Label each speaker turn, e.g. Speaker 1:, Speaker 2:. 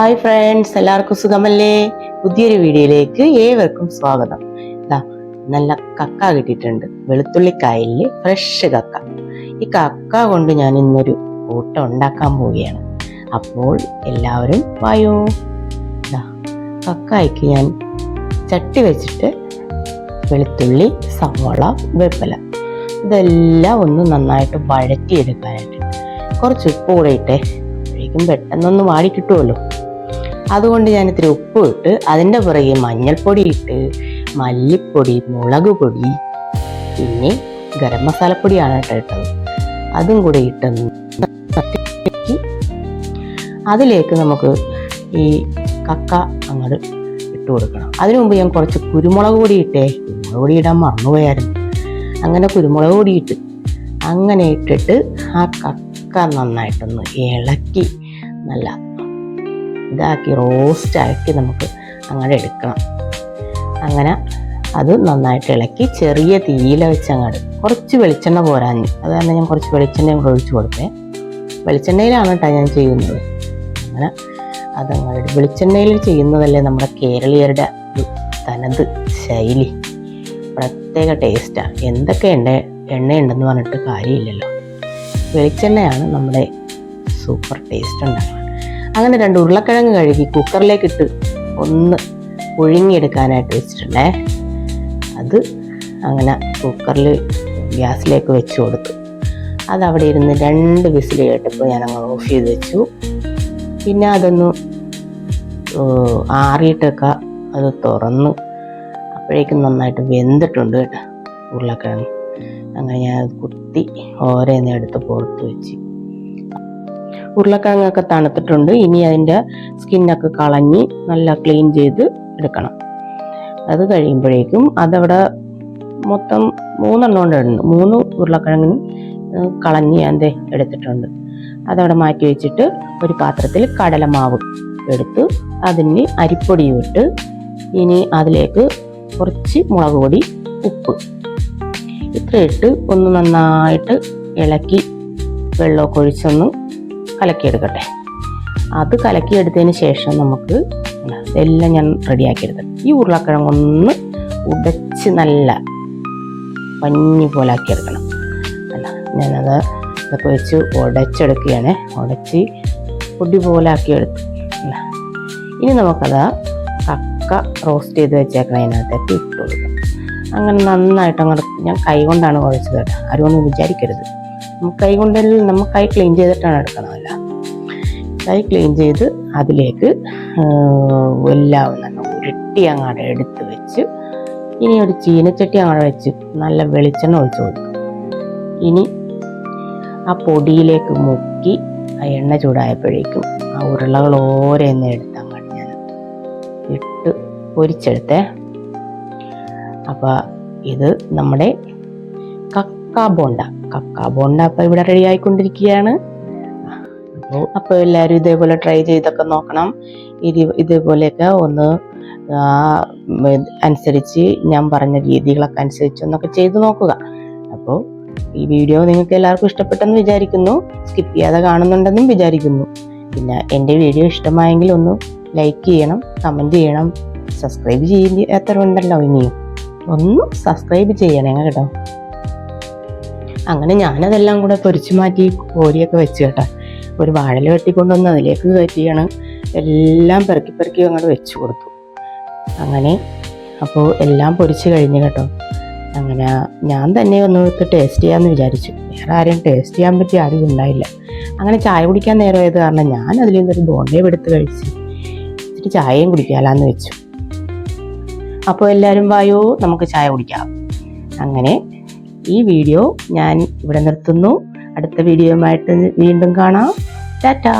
Speaker 1: Hi friends എല്ലാവർക്കും സുഖമല്ലേ? പുതിയൊരു വീഡിയോയിലേക്ക് ഏവർക്കും സ്വാഗതം. ദാ നല്ല കക്ക കിട്ടിയിട്ടുണ്ട്. വെളുത്തുള്ളിക്കായലിൽ ഫ്രഷ് കക്ക. ഈ കക്ക കൊണ്ട് ഞാൻ ഇന്നൊരു കൂട്ടം ഉണ്ടാക്കാൻ പോവുകയാണ്. അപ്പോൾ എല്ലാവരും വായോ? കക്കായ്ക്ക് ഞാൻ ചട്ടി വെച്ചിട്ട് വെളുത്തുള്ളി സവാള വെപ്പല. ഇതെല്ലാം ഒന്ന് നന്നായിട്ട് വഴറ്റിയെടുക്കാനായിട്ട്. കുറച്ച് ഉപ്പ് കൂടെ ഇട്ടേ. അപ്പോഴേക്കും പെട്ടെന്നൊന്ന് വാടി കിട്ടുമല്ലോ അതുകൊണ്ട് ഞാൻ ഇത്തിരി ഉപ്പ് ഇട്ട് അതിന്റെ പുറകെ മഞ്ഞൾപ്പൊടി ഇട്ട് മല്ലിപ്പൊടി മുളക് പൊടി പിന്നെ ഗരം മസാലപ്പൊടിയാണ് കേട്ടോ ഇട്ടത്. അതും കൂടെ ഇട്ട് അതിലേക്ക് നമുക്ക് ഈ കക്ക അങ്ങോട്ട് ഇട്ട് കൊടുക്കണം. അതിനു മുമ്പ് ഞാൻ കുറച്ച് കുരുമുളക് പൊടി ഇട്ടേ. കുരുമുളക് പൊടി ഇടാൻ മറന്നുപോയായിരുന്നു. അങ്ങനെ കുരുമുളക് പൊടി ഇട്ട് അങ്ങനെ ഇട്ടിട്ട് ആ കക്ക നന്നായിട്ടൊന്ന് ഇളക്കി. നല്ല ഇതാക്കി റോസ്റ്റാക്കി നമുക്ക് അങ്ങനെ എടുക്കണം. അങ്ങനെ അത് നന്നായിട്ട് ഇളക്കി ചെറിയ തീയില വെച്ച് അങ്ങോട്ട് കുറച്ച് വെളിച്ചെണ്ണ പോരാഞ്ഞ്. അത് കാരണം ഞാൻ കുറച്ച് വെളിച്ചെണ്ണയും കൂടെ ഒഴിച്ചു കൊടുത്തേ. വെളിച്ചെണ്ണയിലാണ് കേട്ടോ ഞാൻ ചെയ്യുന്നത്. അങ്ങനെ അതങ്ങോട്ട് വെളിച്ചെണ്ണയിൽ ചെയ്യുന്നതല്ലേ നമ്മുടെ കേരളീയരുടെ തനത് ശൈലി. പ്രത്യേക ടേസ്റ്റാണ് എന്തൊക്കെ എണ്ണ എണ്ണയുണ്ടെന്ന് പറഞ്ഞിട്ട് കാര്യമില്ലല്ലോ. വെളിച്ചെണ്ണയാണ് നമ്മുടെ സൂപ്പർ ടേസ്റ്റ് ഉണ്ടാക്കുന്നത്. അങ്ങനെ രണ്ട് ഉരുളക്കിഴങ്ങ് കഴുകി കുക്കറിലേക്ക് ഇട്ട് ഒന്ന് പുഴുങ്ങിയെടുക്കാനായിട്ട് വെച്ചിട്ടുണ്ടേ. അത് അങ്ങനെ കുക്കറിൽ ഗ്യാസിലേക്ക് വെച്ച് കൊടുത്തു. അതവിടെ ഇരുന്ന് രണ്ട് വിസിൽ കേട്ടപ്പോൾ ഞാൻ അങ്ങ് ഓഫ് ചെയ്ത് വെച്ചു. പിന്നെ അതൊന്ന് ആറിയിട്ടൊക്കെ അത് തുറന്ന്. അപ്പോഴേക്കും നന്നായിട്ട് വെന്തിട്ടുണ്ട് കേട്ടോ ഉരുളക്കിഴങ്ങ്. അങ്ങനെ ഞാൻ കുത്തി ഓരോന്ന് എടുത്ത് പുറത്ത് വെച്ച്. ഉരുളക്കിഴങ്ങൊക്കെ തണുത്തിട്ടുണ്ട്. ഇനി അതിന്റെ സ്കിന്നൊക്കെ കളഞ്ഞ് നല്ല ക്ലീൻ ചെയ്ത് എടുക്കണം. അത് കഴിയുമ്പോഴേക്കും അതവിടെ മൊത്തം മൂന്നെണ്ണം കൊണ്ട് ഇടുന്നു. മൂന്ന് ഉരുളക്കിഴങ്ങിന് ഏഹ് കളഞ്ഞ് ഞാൻ ദേ എടുത്തിട്ടുണ്ട്. അതവിടെ മാറ്റി വെച്ചിട്ട് ഒരു പാത്രത്തിൽ കടലമാവ് എടുത്ത് അതിന് അരിപ്പൊടിയും ഇട്ട് ഇനി അതിലേക്ക് കുറച്ച് മുളക് പൊടി ഉപ്പ്. ഇത്ര ഇട്ട് ഒന്ന് നന്നായിട്ട് ഇളക്കി വെള്ളമൊക്കെ ഒഴിച്ചൊന്ന് കലക്കിയെടുക്കട്ടെ. അത് കലക്കിയെടുത്തതിന് ശേഷം നമുക്ക് എല്ലാം ഞാൻ റെഡിയാക്കിയെടുത്തു ഈ ഉരുളക്കിഴങ്ങ് ഒന്ന് ഉടച്ച് നല്ല പഞ്ഞി പോലെ ആക്കിയെടുക്കണം. അല്ല ഞാനത് ഇതൊക്കെ വെച്ച് ഉടച്ചെടുക്കുകയാണ്. ഉടച്ച് പൊടി പോലെ ആക്കിയെടുത്തു. അല്ല ഇനി നമുക്കത് കക്ക റോസ്റ്റ് ചെയ്ത് വെച്ചേക്കണം അതിനകത്തേക്ക് ഇട്ട് കൊടുക്കാം. അങ്ങനെ നന്നായിട്ട് അങ്ങോട്ട് ഞാൻ കൈ കൊണ്ടാണ് കുഴച്ചത് കേട്ടോ. ആരും ഒന്നും വിചാരിക്കരുത്. കൈ കൊണ്ട് നമുക്ക് കൈ ക്ലീൻ ചെയ്തിട്ടാണ് എടുക്കണമല്ല കൈ ക്ലീൻ ചെയ്ത് അതിലേക്ക് എല്ലാം നല്ല ഉരുട്ടി അങ്ങോട്ട് എടുത്ത് വെച്ച് ഇനി ഒരു ചീനച്ചട്ടി അങ്ങോട്ട് വെച്ച് നല്ല വെളിച്ചെണ്ണ ഒഴിച്ചു കൊടുക്കും. ഇനി ആ പൊടിയിലേക്ക് മുക്കി ആ എണ്ണ ചൂടായപ്പോഴേക്കും ആ ഉരുളകൾ ഓരോന്ന് എടുത്ത് അങ്ങോട്ട് ഞാൻ ഇട്ട് പൊരിച്ചെടുത്തേ. അപ്പോൾ ഇത് നമ്മുടെ കക്ക ബോണ്ട കക്ക ബോണ്ട അപ്പോൾ ഇവിടെ റെഡി ആയിക്കൊണ്ടിരിക്കുകയാണ്. അപ്പോൾ അപ്പോൾ എല്ലാവരും ഇതേപോലെ ട്രൈ ചെയ്തൊക്കെ നോക്കണം. ഇത് ഇതേപോലെയൊക്കെ ഒന്ന് അനുസരിച്ച് ഞാൻ പറഞ്ഞ രീതികളൊക്കെ അനുസരിച്ച് ഒന്നൊക്കെ ചെയ്ത് നോക്കുക. അപ്പോൾ ഈ വീഡിയോ നിങ്ങൾക്ക് എല്ലാവർക്കും ഇഷ്ടപ്പെട്ടെന്ന് വിചാരിക്കുന്നു. സ്കിപ്പ് ചെയ്യാതെ കാണുന്നുണ്ടെന്നും വിചാരിക്കുന്നു. പിന്നെ എന്റെ വീഡിയോ ഇഷ്ടമായെങ്കിൽ ഒന്ന് ലൈക്ക് ചെയ്യണം കമന്റ് ചെയ്യണം സബ്സ്ക്രൈബ് ചെയ്യുന്ന എത്ര ഉണ്ടല്ലോ ഇനിയും. ഒന്ന് സബ്സ്ക്രൈബ് ചെയ്യണേ കേട്ടോ. അങ്ങനെ ഞാനതെല്ലാം കൂടെ പൊരിച്ചു മാറ്റി കോരിയൊക്കെ വെച്ച് കേട്ടോ. ഒരു വാഴല വെട്ടിക്കൊണ്ടുവന്ന് അതിലേക്ക് കയറ്റിയാണ് എല്ലാം പെറുക്കി പെറുക്കി അങ്ങോട്ട് വെച്ച് കൊടുത്തു. അങ്ങനെ അപ്പോൾ എല്ലാം പൊരിച്ച് കഴിഞ്ഞ് കേട്ടോ. അങ്ങനെ ഞാൻ തന്നെ ഒന്ന് ടേസ്റ്റ് ചെയ്യാമെന്ന് വിചാരിച്ചു. വേറെ ആരെയും ടേസ്റ്റ് ചെയ്യാൻ പറ്റിയ ആരും ഉണ്ടായില്ല. അങ്ങനെ ചായ കുടിക്കാൻ നേരമായത് കാരണം ഞാൻ അതിൽ നിന്നൊരു ബോണ്ടേ എടുത്ത് കഴിച്ച് ഇച്ചിരി ചായയും കുടിക്കാമെന്ന് വെച്ചു. അപ്പോൾ എല്ലാവരും വായോ നമുക്ക് ചായ കുടിക്കാം. അങ്ങനെ ഈ വീഡിയോ ഞാൻ ഇവിടെ നിർത്തുന്നു. അടുത്ത വീഡിയോയുമായിട്ട് വീണ്ടും കാണാം. ടാറ്റാ.